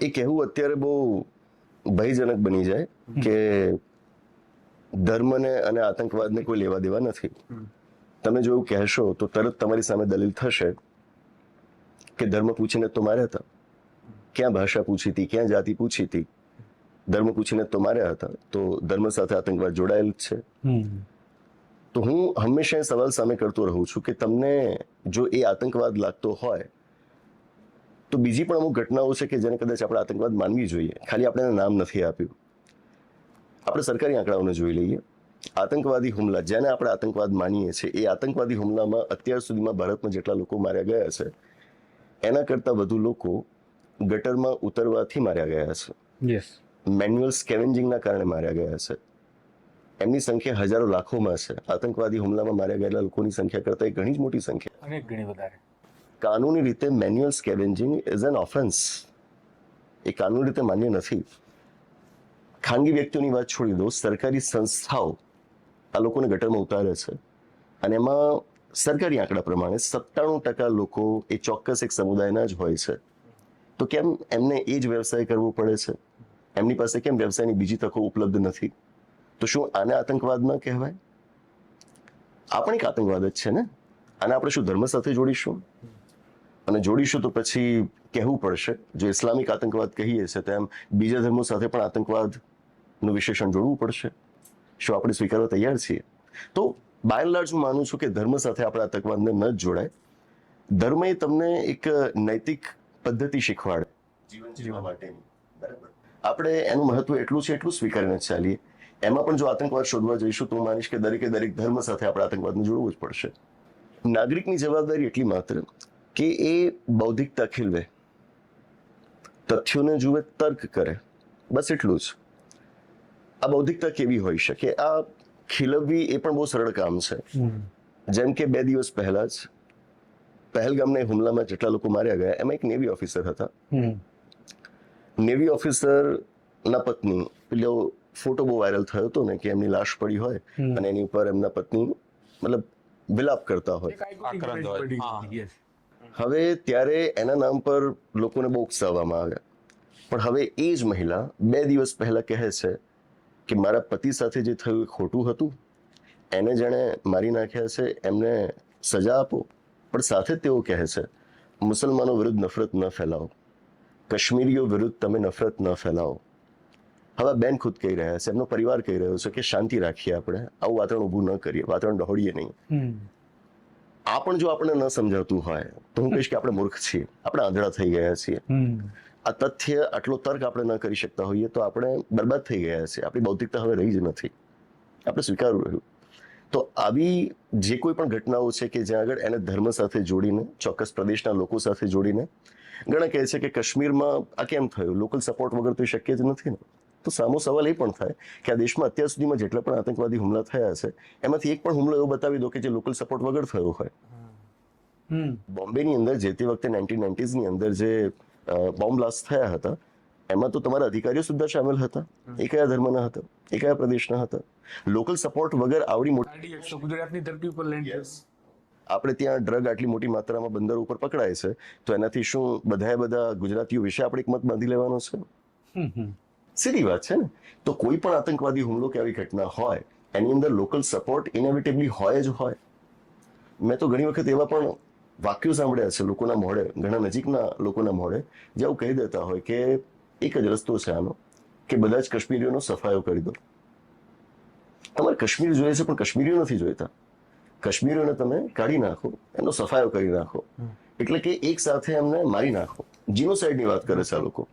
એ કહેવું અત્યારે બહુ ભયજનક બની જાય કે ધર્મને અને આતંકવાદને કોઈ લેવા દેવા નથી. તમે જો એવું કહેશો તો તરત તમારી સામે દલીલ થશે કે ધર્મ પૂછીને તો માર્યા હતા. ક્યાં ભાષા પૂછી હતી ક્યાં જાતિ પૂછી હતી? ધર્મ પૂછીને તો માર્યા હતા. તો ધર્મ સાથે આતંકવાદ જોડાયેલ છે. તો હું હંમેશા એ સવાલ સામે કરતો રહું છું કે તમને જો એ આતંકવાદ લાગતો હોય તો બીજી પણ અમુક ઘટનાઓ છે કે જેને કદાચ આપણે આતંકવાદ માનવી જોઈએ. ખાલી આપણે નામ નથી આપ્યું. આપણે સરકારી આંકડાઓને જોઈ લઈએ. આતંકવાદી હુમલા જેને આપણે આતંકવાદ માનીએ છીએ એ આતંકવાદી હુમલામાં અત્યાર સુધીમાં ભારતમાં જેટલા લોકો માર્યા ગયા છે એના કરતાં વધુ લોકો ગટરમાં ઉતરવાથી માર્યા ગયા છે. યસ મેન્યુઅલ સ્કેવેન્જિંગના કારણે માર્યા ગયા છે. એમની સંખ્યા હજારો લાખોમાં છે. આતંકવાદી હુમલામાં માર્યા ગયેલા લોકોની સંખ્યા કરતાં એ ઘણી જ મોટી સંખ્યા. અને ઘણી વધારે. કાનૂની રીતે manual scavenging is an offence એ કાનૂની રીતે માન્ય નથી. ખાનગી વ્યક્તિઓની વાત છોડી દો સરકારી સંસ્થાઓ આ લોકોને ગટરમાં ઉતારે છે. અને એમાં સરકારી આંકડા પ્રમાણે સત્તાણું ટકા લોકો એ ચોક્કસ એક સમુદાયના જ હોય છે. તો કેમ એમને એ જ વ્યવસાય કરવો પડે છે? એમની પાસે કેમ વ્યવસાયની બીજી તકો ઉપલબ્ધ નથી? તો શું આને આતંકવાદ ન કહેવાય? આ પણ એક આતંકવાદ જ છે ને? આને આપણે શું ધર્મ સાથે જોડીશું? અને જોડીશું તો પછી કહેવું પડશે. જો ઇસ્લામિક આતંકવાદ કહીએ છે તેમ બીજા ધર્મો સાથે પણ આતંકવાદનું વિશેષણ જોડવું પડશે. શું આપણે સ્વીકારવા તૈયાર છીએ? તો બાય લાર્જ હું માનું છું કે ધર્મ સાથે આપણે આતંકવાદને ન જ જોડાય. ધર્મ એ તમને એક નૈતિક પદ્ધતિ શીખવાડે. જીવન જીવવા માટેની. બરાબર? આપણે એનું મહત્વ એટલું છે, એટલું સ્વીકારીને ચાલીએ. એમાં પણ જો આતંકવાદ શોધવા જઈશું તો હું માનીશ કે દરેકે દરેક ધર્મ સાથે આપણે આતંકવાદને જોડવું જ પડશે. નાગરિકની જવાબદારી એટલી માત્ર કે એ બૌદ્ધિકતા ખીલવે તથ્યોને જુએ તર્ક કરે. બસ એટલું જ. આ બૌદ્ધિકતા કેવી હોઈ શકે. આ ખીલવવી એ પણ બહુ સરળ કામ છે. જેમ કે બે દિવસ પહેલા જ પહેલગામના હુમલામાં જેટલા લોકો માર્યા ગયા એમાં એક નેવી ઓફિસર હતા. નેવી ઓફિસરના પત્ની પેલો ફોટો બહુ વાયરલ થયો હતો ને કે એમની લાશ પડી હોય અને એની ઉપર એમના પત્ની મતલબ વિલાપ કરતા હોય. હવે ત્યારે એના નામ પર લોકોને બહુ ઉકસાવવામાં આવ્યા. પણ હવે એ જ મહિલા બે દિવસ પહેલા કહે છે કે મારા પતિ સાથે જે થયું એ ખોટું હતું. એને જેણે મારી નાખ્યા છે, એમને સજા આપો. પણ સાથે તેઓ કહે છે, મુસલમાનો વિરુદ્ધ નફરત ન ફેલાવો. કાશ્મીરીઓ વિરુદ્ધ તમે નફરત ન ફેલાવો. હવે બેન ખુદ કહી રહ્યા છે, એમનો પરિવાર કહી રહ્યો છે કે શાંતિ રાખીએ આપણે. આવું વાતાવરણ ઊભું ન કરીએ. વાતાવરણ ડહોળીએ નહીં. આ પણ જો આપણે ન સમજાતું હોય તો હું કહીશ કે આપણે મૂર્ખ છીએ. આપણે આંધળા થઈ ગયા છીએ. આ તથ્ય આટલો તર્ક આપણે ન કરી શકતા હોઈએ તો આપણે બરબાદ થઈ ગયા છીએ. આપણી બૌદ્ધિકતા હવે રહી જ નથી. આપણે સ્વીકારવું રહ્યું. તો આવી જે કોઈ પણ ઘટનાઓ છે કે જ્યાં આગળ એને ધર્મ સાથે જોડીને ચોક્કસ પ્રદેશના લોકો સાથે જોડીને ઘણા કહે છે કે કાશ્મીરમાં આ કેમ થયું? લોકલ સપોર્ટ વગર તો શક્ય જ નથી ને. તો સામો સવાલ એ પણ થાય કે આ દેશમાં અત્યાર સુધીમાં જેટલા પણ આતંકવાદી હુમલા થયા છે એમાંથી એક પણ હુમલો એવો બતાવી દો કે જે લોકલ સપોર્ટ વગર થયો હોય. બોમ્બેની અંદર જે તે વખતે નાઇન્ટીન નાઇન્ટીઝની અંદર જે બોમ્બ બ્લાસ્ટ થયા હતા એમાં તો તમારા અધિકારીઓ સુદ્ધા સામેલ હતા. એ કયા ધર્મના હતા? એ કયા પ્રદેશના હતા? લોકલ સપોર્ટ વગર આવડી મોટી ગુજરાતની ધરતી ઉપર લેન્ડ આપણે ત્યાં ડ્રગ આટલી મોટી માત્રામાં બંદર ઉપર પકડાય છે તો એનાથી શું બધાએ બધા ગુજરાતીઓ વિશે આપણે એક મત બાંધી લેવાનો છે? સીધી વાત છે ને? તો કોઈ પણ આતંકવાદી હુમલો કે આવી ઘટના હોય એની અંદર લોકલ સપોર્ટ ઇનેવિટેબલી હોય જ હોય. મેં તો ઘણી વખત એવા પણ વાક્યો સાંભળ્યા છે લોકોના મોઢે ઘણા નજીકના લોકોના મોઢે જે આવું કહી દેતા હોય કે એક જ રસ્તો છે આનો કે બધા જ કાશ્મીરીઓનો સફાયો કરી દો. તમારે કાશ્મીર જોઈએ છે પણ કાશ્મીરીઓ નથી જોઈતા. કાશ્મીરીઓને તમે કાઢી નાખો એનો સફાયો કરી નાખો. એટલે કે એક સાથે એમને મારી નાખો. જીનોસાઇડની વાત કરે છે આ લોકો.